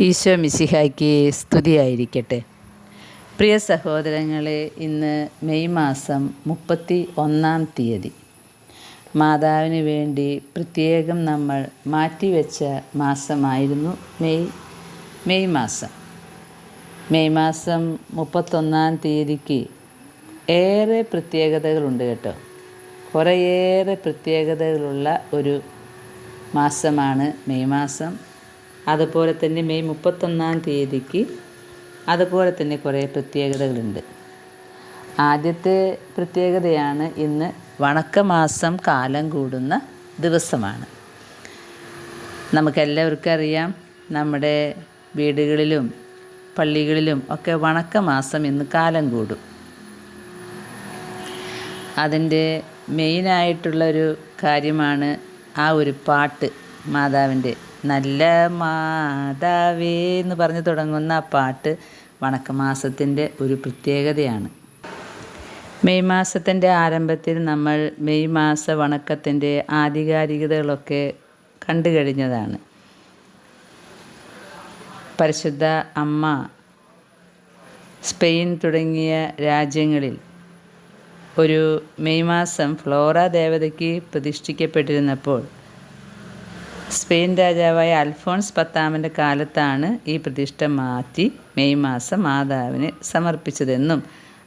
ഈശോ മിശിഹായ്ക്ക് സ്തുതിയായിരിക്കട്ടെ. പ്രിയ സഹോദരങ്ങളെ ഇന്ന് മെയ് മാസം മുപ്പത്തി ഒന്നാം തീയതി. മാതാവിന് വേണ്ടി പ്രത്യേകം നമ്മൾ മാറ്റിവെച്ച മാസമായിരുന്നു മെയ് മെയ് മാസം. മെയ് മാസം മുപ്പത്തൊന്നാം തീയതിക്ക് ഏറെ പ്രത്യേകതകളുണ്ട് കേട്ടോ. കുറേയേറെ പ്രത്യേകതകളുള്ള ഒരു മാസമാണ് മെയ് മാസം. അതുപോലെ തന്നെ മെയ് മുപ്പത്തൊന്നാം തീയതിക്ക് അതുപോലെ തന്നെ കുറേ പ്രത്യേകതകളുണ്ട്. ആദ്യത്തെ പ്രത്യേകതയാണ് ഇന്ന് വണക്കമാസം കാലം കൂടുന്ന ദിവസമാണ്. നമുക്കെല്ലാവർക്കും അറിയാം നമ്മുടെ വീടുകളിലും പള്ളികളിലും ഒക്കെ വണക്കമാസം ഇന്ന് കാലം കൂടും. അതിന്റെ മെയിനായിട്ടുള്ളൊരു കാര്യമാണ് ആ ഒരു പാട്ട് മാതാവിന്റെ നല്ല മാതാവേ എന്ന് പറഞ്ഞു തുടങ്ങുന്ന ആ പാട്ട് വണക്കമാസത്തിന്റെ ഒരു പ്രത്യേകതയാണ്. മെയ് മാസത്തിന്റെ ആരംഭത്തിൽ നമ്മൾ മെയ് മാസ വണക്കത്തിന്റെ ആധികാരികതകളൊക്കെ കണ്ടു കഴിഞ്ഞതാണ്. പരിശുദ്ധ അമ്മ സ്പെയിൻ തുടങ്ങിയ രാജ്യങ്ങളിൽ ഒരു മെയ് മാസം ഫ്ലോറ ദേവതയ്ക്ക് പ്രതിഷ്ഠിക്കപ്പെട്ടിരുന്നപ്പോൾ സ്പെയിൻ രാജാവായ അൽഫോൺസ് പത്താമന്റെ കാലത്താണ് ഈ പ്രതിഷ്ഠ മാറ്റി മെയ് മാസം മാതാവിന് സമർപ്പിച്ചതെന്നും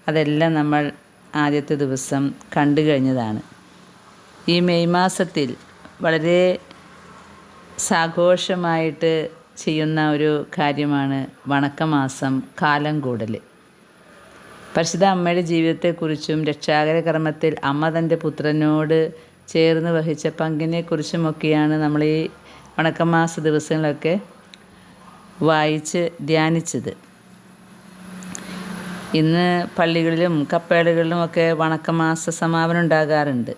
അതെല്ലാം നമ്മൾ ആദ്യത്തെ ദിവസം കണ്ടു കഴിഞ്ഞതാണ്. ഈ മെയ് മാസത്തിൽ വളരെ സാഘോഷമായിട്ട് ചെയ്യുന്ന ഒരു കാര്യമാണ് വണക്കമാസം കാലം കൂടൽ. പരിശുദ്ധ അമ്മയുടെ ജീവിതത്തെക്കുറിച്ചും രക്ഷാകര കർമ്മത്തിൽ അമ്മ തന്റെ പുത്രനോട് ചേർന്ന് വഹിച്ച പങ്കിനെക്കുറിച്ചുമൊക്കെയാണ് നമ്മൾ ഈ വണക്കമാസ ദിവസങ്ങളൊക്കെ വായിച്ച് ധ്യാനിച്ചത്. ഇന്ന് പള്ളികളിലും കപ്പേളുകളിലും ഒക്കെ വണക്കമാസ സമാപനം ഉണ്ടാകാറുണ്ട്.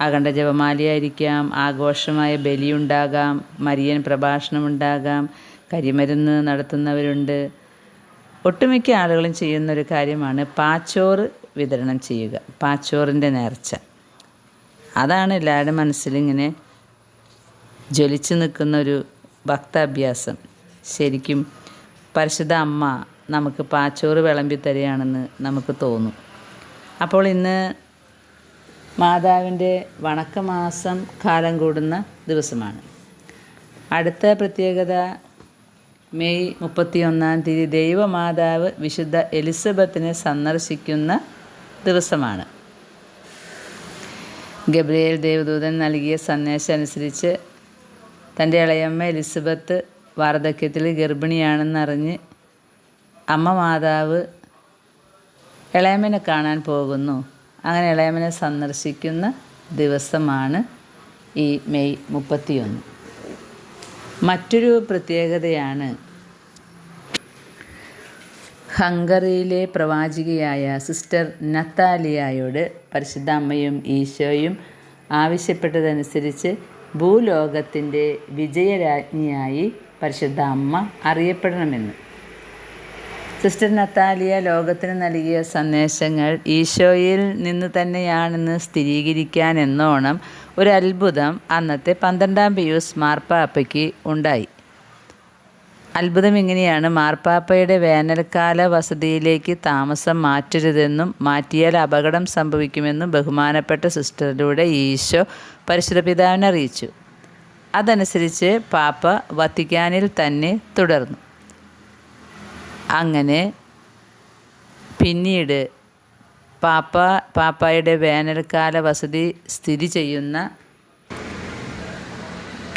അഖണ്ഡ ജപമാലയായിരിക്കാം ആഘോഷമായ ബലിയുണ്ടാകാം മരിയൻ പ്രഭാഷണം ഉണ്ടാകാം കരിമരുന്ന് നടത്തുന്നവരുണ്ട്. ഒട്ടുമിക്ക ആളുകളും ചെയ്യുന്നൊരു കാര്യമാണ് പാച്ചോറ് വിതരണം ചെയ്യുക പാച്ചോറിന്റെ നേർച്ച. അതാണ് എല്ലാവരുടെ മനസ്സിലിങ്ങനെ ജ്വലിച്ചു നിൽക്കുന്ന ഒരു ഭക്താഭ്യാസം. ശരിക്കും പരിശുദ്ധ അമ്മ നമുക്ക് പാച്ചോറ് വിളമ്പി തരികയാണെന്ന് നമുക്ക് തോന്നും. അപ്പോൾ ഇന്ന് മാതാവിന്റെ വണക്കമാസം കാലം കൂടുന്ന ദിവസമാണ്. അടുത്ത പ്രത്യേകത മെയ് മുപ്പത്തിയൊന്നാം തീയതി ദൈവമാതാവ് വിശുദ്ധ എലിസബത്തിനെ സന്ദർശിക്കുന്ന ദിവസമാണ്. ഗബ്രിയേൽ ദേവദൂതൻ നൽകിയ സന്ദേശം അനുസരിച്ച് തന്റെ ഇളയമ്മ എലിസബത്ത് വാർദ്ധക്യത്തിൽ ഗർഭിണിയാണെന്നറിഞ്ഞ് അമ്മ മാതാവ് ഇളയമ്മനെ കാണാൻ പോകുന്നു. അങ്ങനെ ഇളയമ്മനെ സന്ദർശിക്കുന്ന ദിവസമാണ് ഈ മെയ് മുപ്പത്തിയൊന്ന്. മറ്റൊരു പ്രത്യേകതയാണ് ഹംഗറിയിലെ പ്രവാചികയായ സിസ്റ്റർ നത്താലിയായോട് പരിശുദ്ധ അമ്മയും ഈശോയും ആവശ്യപ്പെട്ടതനുസരിച്ച് ഭൂലോകത്തിന്റെ വിജയരാജ്ഞിയായി പരിശുദ്ധ അമ്മ അറിയപ്പെടണമെന്ന്. സിസ്റ്റർ നത്താലിയ ലോകത്തിന് നൽകിയ സന്ദേശങ്ങൾ ഈശോയിൽ നിന്ന് തന്നെയാണെന്ന് സ്ഥിരീകരിക്കാൻ എന്നോണം ഒരു അത്ഭുതം അന്നത്തെ പന്ത്രണ്ടാം പിയൂസ് മാർപ്പാപ്പയ്ക്ക് ഉണ്ടായി. അത്ഭുതം ഇങ്ങനെയാണ് മാർപ്പാപ്പയുടെ വേനൽക്കാല വസതിയിലേക്ക് താമസം മാറ്റരുതെന്നും മാറ്റിയാൽ അപകടം സംഭവിക്കുമെന്നും ബഹുമാനപ്പെട്ട സിസ്റ്ററിലൂടെ ഈശോ പരിശുദ്ധ പിതാവിനെ അറിയിച്ചു. അതനുസരിച്ച് പാപ്പ വത്തിക്കാനിൽ തന്നെ തുടർന്നു. അങ്ങനെ പിന്നീട് പാപ്പ പാപ്പായുടെ വേനൽക്കാല വസതി സ്ഥിതി ചെയ്യുന്ന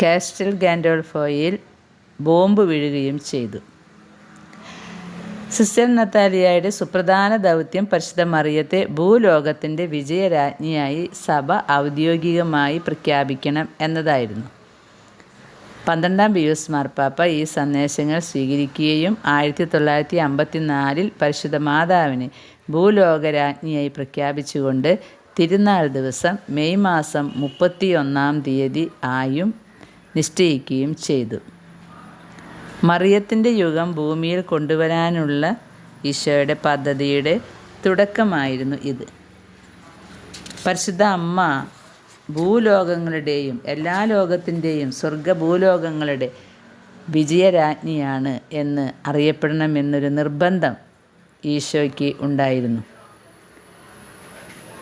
കാസ്റ്റൽ ഗാൻഡോൾഫോയിൽ ബോംബ് വീഴുകയും ചെയ്തു. സിസ്റ്റർ നത്താലിയയുടെ സുപ്രധാന ദൗത്യം പരിശുദ്ധ മറിയത്തെ ഭൂലോകത്തിന്റെ വിജയരാജ്ഞിയായി സഭ ഔദ്യോഗികമായി പ്രഖ്യാപിക്കണം എന്നതായിരുന്നു. പന്ത്രണ്ടാം പിയൂസ് മാർപ്പാപ്പ ഈ സന്ദേശങ്ങൾ സ്വീകരിക്കുകയും ആയിരത്തി തൊള്ളായിരത്തി അമ്പത്തി നാലിൽ പരിശുദ്ധ മാതാവിനെ ഭൂലോകരാജ്ഞിയായി പ്രഖ്യാപിച്ചുകൊണ്ട് തിരുനാൾ ദിവസം മെയ് മാസം മുപ്പത്തിയൊന്നാം തീയതി ആയും നിശ്ചയിക്കുകയും ചെയ്തു. മറിയത്തിന്റെ യുഗം ഭൂമിയിൽ കൊണ്ടുവരാനുള്ള ഈശോയുടെ പദ്ധതിയുടെ തുടക്കമായിരുന്നു ഇത്. പരിശുദ്ധ അമ്മ ഭൂലോകങ്ങളുടെയും എല്ലാ ലോകത്തിന്റെയും സ്വർഗ ഭൂലോകങ്ങളുടെ വിജയരാജ്ഞിയാണ് എന്ന് അറിയപ്പെടണമെന്നൊരു നിർബന്ധം ഈശോയ്ക്ക് ഉണ്ടായിരുന്നു.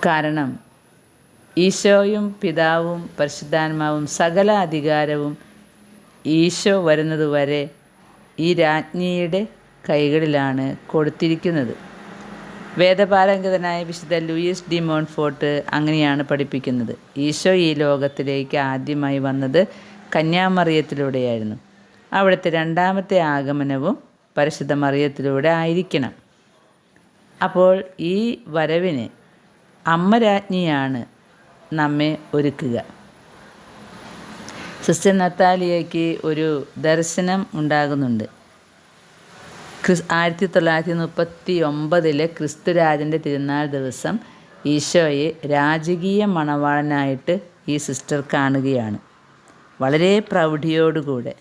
കാരണം ഈശോയും പിതാവും പരിശുദ്ധാത്മാവും സകല അധികാരവും ഈശോ വരുന്നതുവരെ ഈ രാജ്ഞിയുടെ കൈകളിലാണ് കൊടുത്തിരിക്കുന്നത്. വേദപാരംഗതനായ വിശുദ്ധ ലൂയിസ് ഡി മോൺഫോർട്ട് അങ്ങനെയാണ് പഠിപ്പിക്കുന്നത്. ഈശോ ഈ ലോകത്തിലേക്ക് ആദ്യമായി വന്നത് കന്യാമറിയത്തിലൂടെയായിരുന്നു. അവിടുത്തെ രണ്ടാമത്തെ ആഗമനവും പരിശുദ്ധ മറിയത്തിലൂടെ ആയിരിക്കണം. അപ്പോൾ ഈ വരവിന് അമ്മരാജ്ഞിയാണ് നമ്മെ ഒരുക്കുക. സിസ്റ്റർ നത്താലിയയ്ക്ക് ഒരു ദർശനം ഉണ്ടാകുന്നുണ്ട്. ക്രിസ് ആയിരത്തി തൊള്ളായിരത്തി മുപ്പത്തി ഒമ്പതിലെ ക്രിസ്തുരാജന്റെ തിരുനാൾ ദിവസം ഈശോയെ രാജകീയ മണവാളനായിട്ട് ഈ സിസ്റ്റർ കാണുകയാണ്. വളരെ പ്രൗഢിയോടുകൂടെ.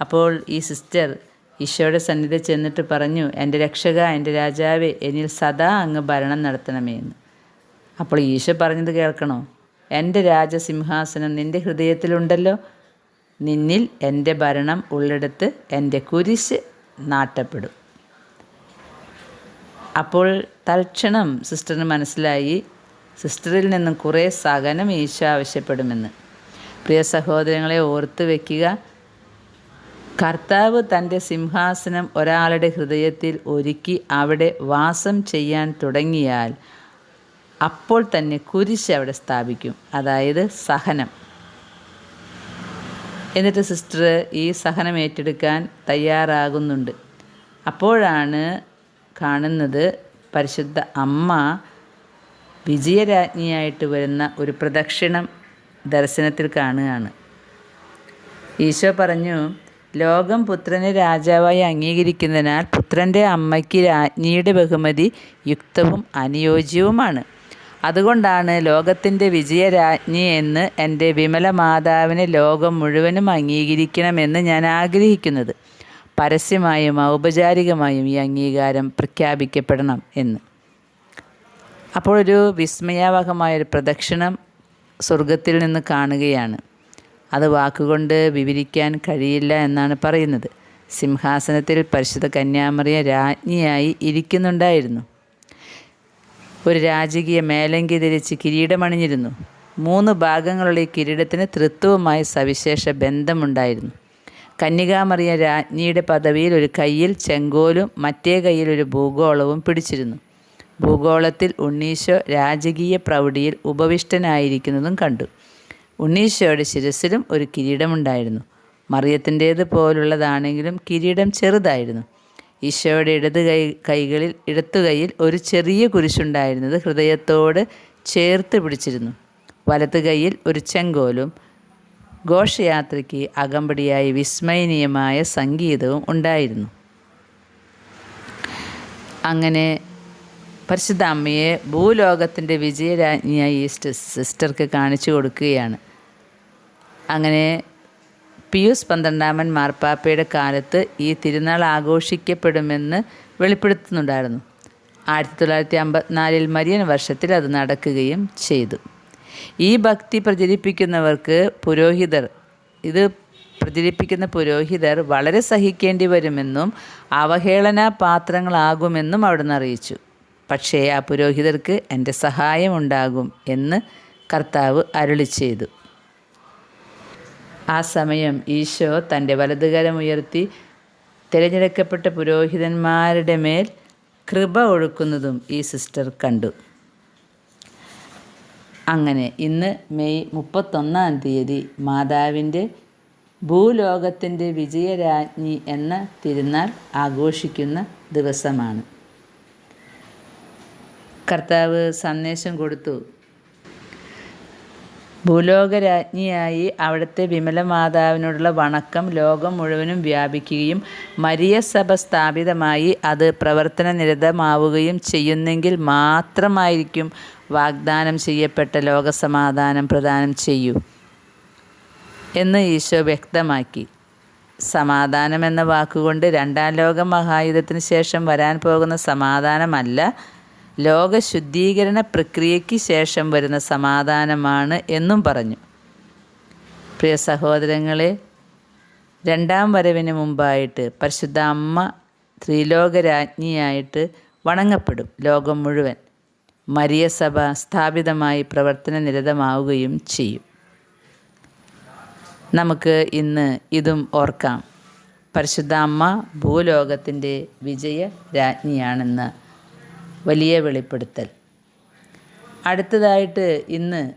അപ്പോൾ ഈ സിസ്റ്റർ ഈശോയുടെ സന്നിധി ചെന്നിട്ട് പറഞ്ഞു എന്റെ രക്ഷക എന്റെ രാജാവേ എന്നിൽ സദാ അങ്ങ് ഭരണം നടത്തണമേ എന്ന്. അപ്പോൾ ഈശോ പറഞ്ഞത് കേൾക്കണോ? എന്റെ രാജസിംഹാസനം നിന്റെ ഹൃദയത്തിലുണ്ടല്ലോ നിന്നിൽ എന്റെ ഭരണം ഉള്ളിടത്ത് എന്റെ കുരിശ് നാട്ടപ്പെടും. അപ്പോൾ തൽക്ഷണം സിസ്റ്ററിന് മനസ്സിലായി സിസ്റ്ററിൽ നിന്നും കുറേ സഹനം ഈശോ ആവശ്യപ്പെടുമെന്ന്. പ്രിയ സഹോദരങ്ങളെ ഓർത്ത് വയ്ക്കുക കർത്താവ് തന്റെ സിംഹാസനം ഒരാളുടെ ഹൃദയത്തിൽ ഒരുക്കി അവിടെ വാസം ചെയ്യാൻ തുടങ്ങിയാൽ അപ്പോൾ തന്നെ കുരിശ് അവിടെ സ്ഥാപിക്കും. അതായത് സഹനം. എന്നിട്ട് സിസ്റ്റർ ഈ സഹനം ഏറ്റെടുക്കാൻ തയ്യാറാകുന്നുണ്ട്. അപ്പോഴാണ് കാണുന്നത് പരിശുദ്ധ അമ്മ വിജയരാജ്ഞിയായിട്ട് വരുന്ന ഒരു പ്രദക്ഷിണം ദർശനത്തിൽ കാണുകയാണ്. ഈശോ പറഞ്ഞു ലോകം പുത്രനെ രാജാവായി അംഗീകരിക്കുന്നതിനാൽ പുത്രന്റെ അമ്മയ്ക്ക് രാജ്ഞിയുടെ ബഹുമതി യുക്തവും അനുയോജ്യവുമാണ്. അതുകൊണ്ടാണ് ലോകത്തിന്റെ വിജയരാജ്ഞി എന്ന് എന്റെ വിമല മാതാവിനെ ലോകം മുഴുവനും അംഗീകരിക്കണമെന്ന് ഞാൻ ആഗ്രഹിക്കുന്നത്. പരസ്യമായും ഔപചാരികമായും ഈ അംഗീകാരം പ്രഖ്യാപിക്കപ്പെടണം എന്ന്. അപ്പോൾ ഒരു വിസ്മയാവഹമായൊരു പ്രദക്ഷിണം സ്വർഗത്തിൽ നിന്ന് കാണുകയാണ്. അത് വാക്കുകൊണ്ട് വിവരിക്കാൻ കഴിയില്ല എന്നാണ് പറയുന്നത്. സിംഹാസനത്തിൽ പരിശുദ്ധ കന്യാമറിയ രാജ്ഞിയായി ഇരിക്കുന്നുണ്ടായിരുന്നു. ഒരു രാജകീയ മേലങ്കി ധരിച്ച് കിരീടമണിഞ്ഞിരുന്നു. മൂന്ന് ഭാഗങ്ങളുള്ള ഈ കിരീടത്തിന് തൃത്വവുമായി സവിശേഷ ബന്ധമുണ്ടായിരുന്നു. കന്യകാമറിയ രാജ്ഞിയുടെ പദവിയിൽ ഒരു കയ്യിൽ ചെങ്കോലും മറ്റേ കയ്യിൽ ഒരു ഭൂഗോളവും പിടിച്ചിരുന്നു. ഭൂഗോളത്തിൽ ഉണ്ണീശോ രാജകീയ പ്രൗഢിയിൽ ഉപവിഷ്ടനായിരിക്കുന്നതും കണ്ടു. ഉണ്ണീശോയുടെ ശിരസിലും ഒരു കിരീടമുണ്ടായിരുന്നു. മറിയത്തിന്റേത് പോലുള്ളതാണെങ്കിലും കിരീടം ചെറുതായിരുന്നു. ഈശോയുടെ ഇടത് കൈ കൈകളിൽ ഇടത്തു കൈയിൽ ഒരു ചെറിയ കുരിശുണ്ടായിരുന്നത് ഹൃദയത്തോട് ചേർത്ത് പിടിച്ചിരുന്നു. വലത്ത് കൈയിൽ ഒരു ചെങ്കോലും ഘോഷയാത്രയ്ക്ക് അകമ്പടിയായി വിസ്മയനീയമായ സംഗീതവും ഉണ്ടായിരുന്നു. അങ്ങനെ പരിശുദ്ധ അമ്മയെ ഭൂലോകത്തിന്റെ വിജയരാജ്ഞിയായി സിസ്റ്റർക്ക് കാണിച്ചു കൊടുക്കുകയാണ്. അങ്ങനെ പിയൂസ് പന്ത്രണ്ടാമൻ മാർപ്പാപ്പയുടെ കാലത്ത് ഈ തിരുനാൾ ആഘോഷിക്കപ്പെടുമെന്ന് വെളിപ്പെടുത്തുന്നുണ്ടായിരുന്നു. ആയിരത്തി തൊള്ളായിരത്തി അമ്പത്തിനാലിൽ മരിയൻ വർഷത്തിൽ അത് നടക്കുകയും ചെയ്തു. ഈ ഭക്തി പ്രചരിപ്പിക്കുന്നവർക്ക് പുരോഹിതർ ഇത് പ്രചരിപ്പിക്കുന്ന പുരോഹിതർ വളരെ സഹിക്കേണ്ടി വരുമെന്നും അവഹേളന പാത്രങ്ങളാകുമെന്നും അവിടുന്ന് അറിയിച്ചു. പക്ഷേ ആ പുരോഹിതർക്ക് എന്റെ സഹായമുണ്ടാകും എന്ന് കർത്താവ് അരുളി ചെയ്തു. ആ സമയം ഈശോ തന്റെ വലതുകരമുയർത്തി തിരഞ്ഞെടുക്കപ്പെട്ട പുരോഹിതന്മാരുടെ മേൽ കൃപ ഒഴുക്കുന്നതും ഈ സിസ്റ്റർ കണ്ടു. അങ്ങനെ ഇന്ന് മെയ് മുപ്പത്തൊന്നാം തീയതി മാതാവിന്റെ ഭൂലോകത്തിന്റെ വിജയരാജ്ഞി എന്ന തിരുനാൾ ആഘോഷിക്കുന്ന ദിവസമാണ്. കർത്താവ് സന്ദേശം കൊടുത്തു. ഭൂലോകരാജ്ഞിയായി അവിടുത്തെ വിമല മാതാവിനോടുള്ള വണക്കം ലോകം മുഴുവനും വ്യാപിക്കുകയും മരിയ സഭ സ്ഥാപിതമായി അത് പ്രവർത്തന നിരതമാവുകയും ചെയ്യുന്നെങ്കിൽ മാത്രമായിരിക്കും വാഗ്ദാനം ചെയ്യപ്പെട്ട ലോകസമാധാനം പ്രദാനം ചെയ്യൂ എന്ന് ഈശോ വ്യക്തമാക്കി. സമാധാനം എന്ന വാക്കുകൊണ്ട് രണ്ടാം ലോക മഹായുദ്ധത്തിന് ശേഷം വരാൻ പോകുന്ന സമാധാനമല്ല ലോക ശുദ്ധീകരണ പ്രക്രിയയ്ക്ക് ശേഷം വരുന്ന സമാധാനമാണ് എന്നും പറഞ്ഞു. പ്രിയ സഹോദരങ്ങളെ രണ്ടാം വരവിന് മുമ്പായിട്ട് പരിശുദ്ധ അമ്മ ത്രിലോകരാജ്ഞിയായിട്ട് വണങ്ങപ്പെടും ലോകം മുഴുവൻ. മരിയ സഭ സ്ഥാപിതമായി പ്രവർത്തന നിരതമാവുകയും ചെയ്യും. നമുക്ക് ഇന്ന് ഇതും ഓർക്കാം. പരിശുദ്ധ അമ്മ ഭൂലോകത്തിന്റെ വിജയ രാജ്ഞിയാണെന്ന് വലിയ വെളിപ്പെടുത്തൽ. അടുത്തതായിട്ട് ഇന്ന്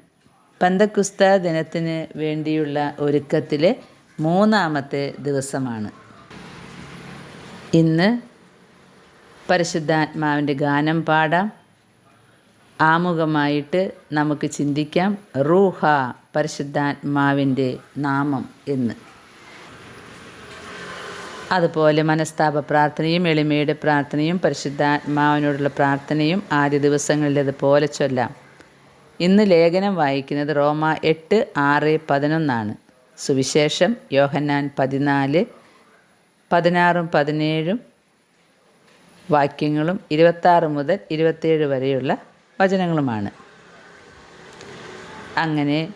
പന്തക്കുസ്ത ദിനത്തിന് വേണ്ടിയുള്ള ഒരുക്കത്തിലെ മൂന്നാമത്തെ ദിവസമാണ്. ഇന്ന് പരിശുദ്ധാത്മാവിന്റെ ഗാനം പാടാം. ആമുഖമായിട്ട് നമുക്ക് ചിന്തിക്കാം റൂഹ പരിശുദ്ധാത്മാവിന്റെ നാമം എന്ന്. അതുപോലെ മനസ്താപ പ്രാർത്ഥനയും എളിമയുടെ പ്രാർത്ഥനയും പരിശുദ്ധാത്മാവിനോടുള്ള പ്രാർത്ഥനയും ആദ്യ ദിവസങ്ങളിൽ അതുപോലെ ചൊല്ലാം. ഇന്ന് ലേഖനം വായിക്കുന്നത് റോമ എട്ട് ആറ് പതിനൊന്നാണ്. സുവിശേഷം യോഹന്നാൻ പതിനാല് പതിനാറും പതിനേഴും വാക്യങ്ങളും ഇരുപത്താറ് മുതൽ ഇരുപത്തേഴ് വരെയുള്ള വചനങ്ങളുമാണ്. അങ്ങനെ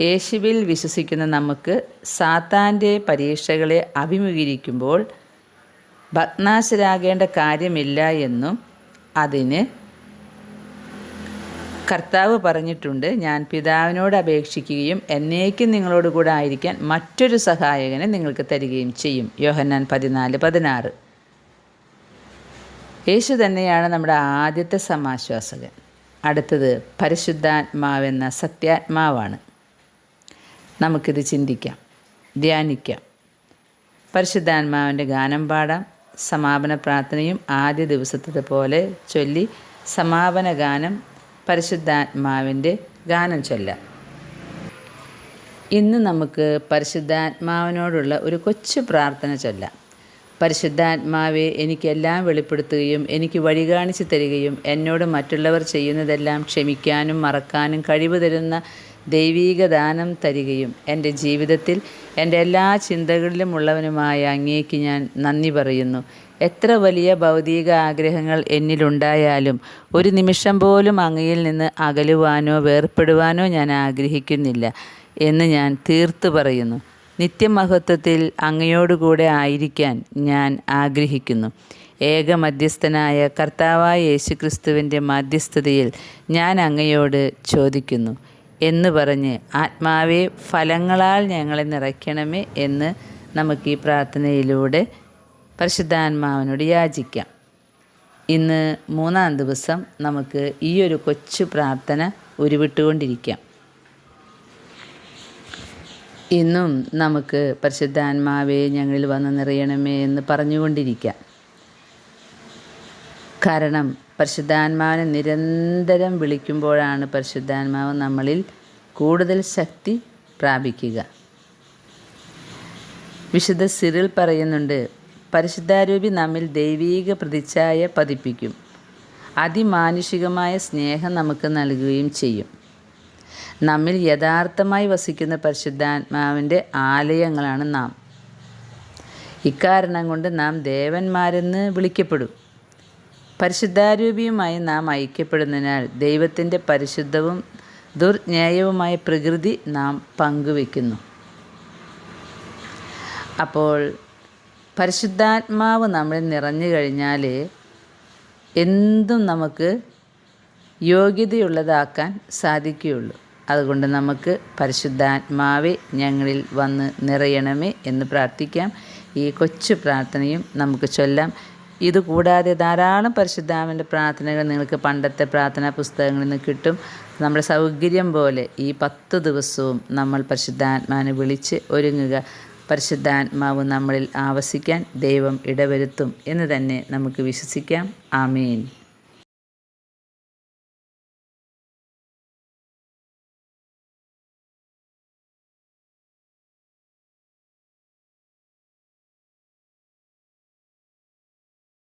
യേശുവിൽ വിശ്വസിക്കുന്ന നമുക്ക് സാത്താന്റെ പരീക്ഷകളെ അഭിമുഖീകരിക്കുമ്പോൾ ഭഗ്നാശരാകേണ്ട കാര്യമില്ല എന്നും അതിന് കർത്താവ് പറഞ്ഞിട്ടുണ്ട് ഞാൻ പിതാവിനോട് അപേക്ഷിക്കുകയും എന്നേക്കും നിങ്ങളോട് കൂടെ ആയിരിക്കാൻ മറ്റൊരു സഹായകനെ നിങ്ങൾക്ക് തരികയും ചെയ്യും. യോഹന്നാൻ പതിനാല് പതിനാറ്. യേശു തന്നെയാണ് നമ്മുടെ ആദ്യത്തെ സമാശ്വാസകൻ. അടുത്തത് പരിശുദ്ധാത്മാവെന്ന സത്യാത്മാവാണ്. നമുക്കിത് ചിന്തിക്കാം ധ്യാനിക്കാം. പരിശുദ്ധാത്മാവിന്റെ ഗാനം പാടാം സമാപന പ്രാർത്ഥനയും ആദ്യ ദിവസത്തെ പോലെ ചൊല്ലി സമാപന ഗാനം പരിശുദ്ധാത്മാവിന്റെ ഗാനം ചൊല്ലാം. ഇന്ന് നമുക്ക് പരിശുദ്ധാത്മാവിനോടുള്ള ഒരു കൊച്ചു പ്രാർത്ഥന ചൊല്ലാം. പരിശുദ്ധാത്മാവെ എനിക്കെല്ലാം വെളിപ്പെടുത്തുകയും എനിക്ക് വഴി കാണിച്ചു തരികയും എന്നോട് മറ്റുള്ളവർ ചെയ്യുന്നതെല്ലാം ക്ഷമിക്കാനും മറക്കാനും കഴിവ് തരുന്ന ദൈവീക ദാനം തരികയും എന്റെ ജീവിതത്തിൽ എന്റെ എല്ലാ ചിന്തകളിലും ഉള്ളവനുമായ അങ്ങേക്ക് ഞാൻ നന്ദി പറയുന്നു. എത്ര വലിയ ഭൗതിക ആഗ്രഹങ്ങൾ എന്നിലുണ്ടായാലും ഒരു നിമിഷം പോലും അങ്ങയിൽ നിന്ന് അകലുവാനോ വേർപ്പെടുവാനോ ഞാൻ ആഗ്രഹിക്കുന്നില്ല എന്ന് ഞാൻ തീർത്തു പറയുന്നു. നിത്യമഹത്വത്തിൽ അങ്ങയോടുകൂടെ ആയിരിക്കാൻ ഞാൻ ആഗ്രഹിക്കുന്നു. ഏക മധ്യസ്ഥനായ കർത്താവായ യേശുക്രിസ്തുവിന്റെ മധ്യസ്ഥതയിൽ ഞാൻ അങ്ങയോട് ചോദിക്കുന്നു. എന്ന് പറഞ്ഞ് ആത്മാവെ ഫലങ്ങളാൽ ഞങ്ങളെ നിറയ്ക്കണമേ എന്ന് നമുക്ക് ഈ പ്രാർത്ഥനയിലൂടെ പരിശുദ്ധാത്മാവിനോട് യാചിക്കാം. ഇന്ന് മൂന്നാം ദിവസം നമുക്ക് ഈ ഒരു കൊച്ചു പ്രാർത്ഥന ഉരുവിട്ടുകൊണ്ടിരിക്കാം. ഇന്നും നമുക്ക് പരിശുദ്ധാത്മാവെ ഞങ്ങളിൽ വന്ന് നിറയണമേ എന്ന് പറഞ്ഞുകൊണ്ടിരിക്കാം. കാരണം പരിശുദ്ധാത്മാവിനെ നിരന്തരം വിളിക്കുമ്പോഴാണ് പരിശുദ്ധാത്മാവ് നമ്മളിൽ കൂടുതൽ ശക്തി പ്രാപിക്കുക. വിശുദ്ധ സിറിൽ പറയുന്നുണ്ട് പരിശുദ്ധാരൂപി നമ്മിൽ ദൈവീക പ്രതിച്ഛായ പതിപ്പിക്കും. അതിമാനുഷികമായ സ്നേഹം നമുക്ക് നൽകുകയും ചെയ്യും. നമ്മിൽ യഥാർത്ഥമായി വസിക്കുന്ന പരിശുദ്ധാത്മാവിന്റെ ആലയങ്ങളാണ് നാം. ഇക്കാരണം കൊണ്ട് നാം ദേവന്മാരെന്ന് വിളിക്കപ്പെടും. പരിശുദ്ധാരൂപിയുമായി നാം ഐക്യപ്പെടുന്നതിനാൽ ദൈവത്തിന്റെ പരിശുദ്ധവും ദുർന്യായവുമായ പ്രകൃതി നാം പങ്കുവെക്കുന്നു അപ്പോൾ പരിശുദ്ധാത്മാവ് നമ്മളിൽ നിറഞ്ഞു കഴിഞ്ഞാൽ എന്തും നമുക്ക് യോഗ്യതയുള്ളതാക്കാൻ സാധിക്കുകയുള്ളൂ. അതുകൊണ്ട് നമുക്ക് പരിശുദ്ധാത്മാവെ ഞങ്ങളിൽ വന്ന് നിറയണമേ എന്ന് പ്രാർത്ഥിക്കാം. ഈ കൊച്ചു പ്രാർത്ഥനയും നമുക്ക് ചൊല്ലാം. ഇതുകൂടാതെ ധാരാളം പരിശുദ്ധാമന്റെ പ്രാർത്ഥനകൾ നിങ്ങൾക്ക് പണ്ടത്തെ പ്രാർത്ഥനാ പുസ്തകങ്ങളിൽ നിന്ന് കിട്ടും. നമ്മുടെ സൗകര്യം പോലെ ഈ പത്ത് ദിവസവും നമ്മൾ പരിശുദ്ധാത്മാവിനെ വിളിച്ച് ഒരുങ്ങുക. പരിശുദ്ധാത്മാവ് നമ്മളിൽ ആവസിക്കാൻ ദൈവം ഇടവരുത്തും എന്ന് തന്നെ നമുക്ക് വിശ്വസിക്കാം. ആമീൻ.